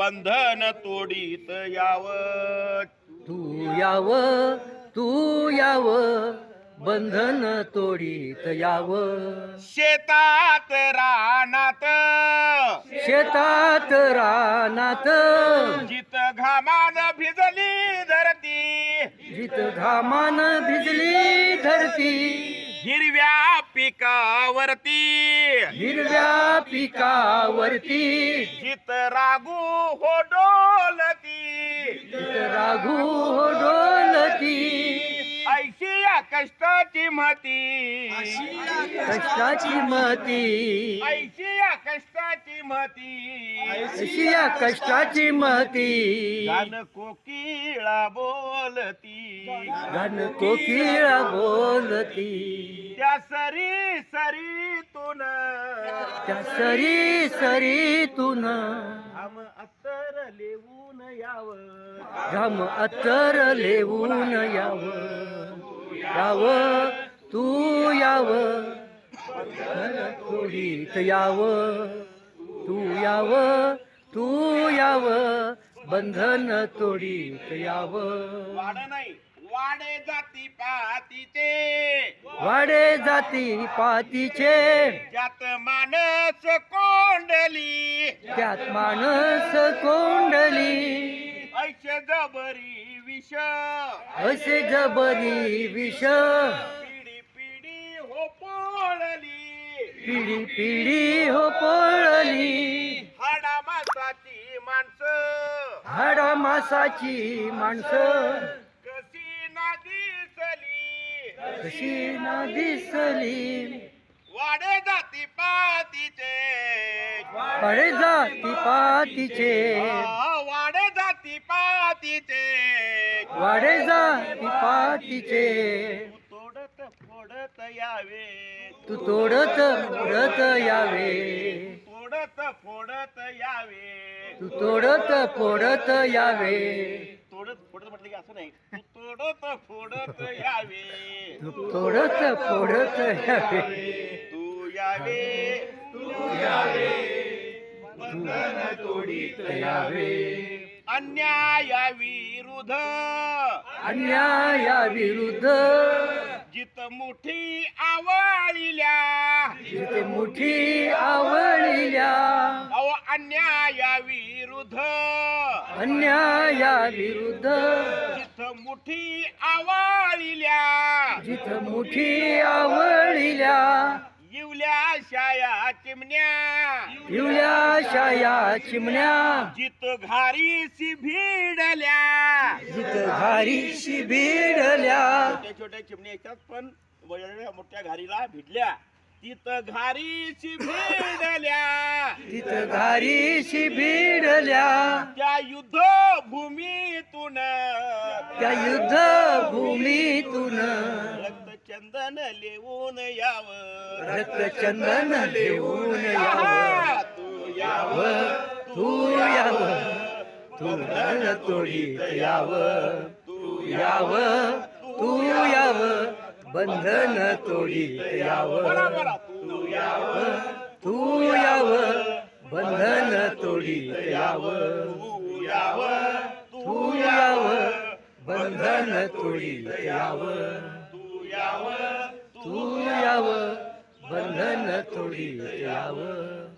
बंधन तोडीत याव. तू याव तू याव बंधन तोडीत याव. शेतात रानात. शेतात रानात. जित घामान भिजली धरती. जित घामान भिजली धरती. हिरव्या पिकावरती. हिरव्या पिकावरती. जित रागू हो डोलती. जित राघू हो डोलती. कष्टाची महती कष्टाची मती. ऐशी या कष्टाची महती अशी या कष्टाची महती गान कोकिळा बोलती. घन कोकिळा बोलती. त्या सरी सरीतून त्या सरी सरीतून आम अत्तर लिहून यावं. घाम अत्तर लेवून याव. याव तू याव. थोडीत याव तू याव तू याव. बंधन तोडीत याव. वाड नाही वाडे जाती पातीचे. वाडे जाती पातीचे. ज्यात मानस कोंडली. त्यात माणस कोंडली. ऐश जबरी विष. असे जबरी विष. पिढी पिढी हो पोळली पिढी पिढी हो पळली हाडा मासाची माणसं. हाडा मासाची माणसं. कशी ना दिसली कशी ना दिसली वाडे जाती पातीचे. पळे जाती पातीचे. वाडे पातीचे वाडे जाती पातीचे तोडत फोडत यावे. तू तोडत मोडत यावे. तोडत फोडत यावे. तू तोडत फोडत यावे. तोडत फोडत म्हटलं की असं नाही. तू तोडत फोडत यावे. तू तोडत फोडत यावे. तू यावे. यावे. अन्यायाविरुद्ध अन्यायाविरुद्ध जित मुठी आवळिल्या. जिथे मुठी आवळल्या. अहो अन्यायाविरुद्ध अन्यायाविरुद्ध जिथ मुठी आवळिल्या. जिथं मुठी आवळल्या. शाया चिमण्या. पिवल्या शाया चिमण्या. जित घारीसी भिडल्या. जिथं घारीशी भिडल्या. छोट्या छोट्या चिमण्या येतात पण वळल्या मोठ्या घारीला भिडल्या. तिथं घारीशी भिडल्या. तिथं घारीशी भिडल्या. त्या युद्ध भूमीतून. त्या युद्ध भूमीतून. रक्तचंदन लिहून यावं. रक्तचंदन लिहून यावं. तू याव. तू याव. तू धन तोडीत याव. तू याव. तू याव. बंधन तोडीत याव. तू याव. तू याव. बंधन तोडीत याव. तू याव. तू याव. बंधन तोडीत याव. यावं तू यावं बंधन तोडीत यावं.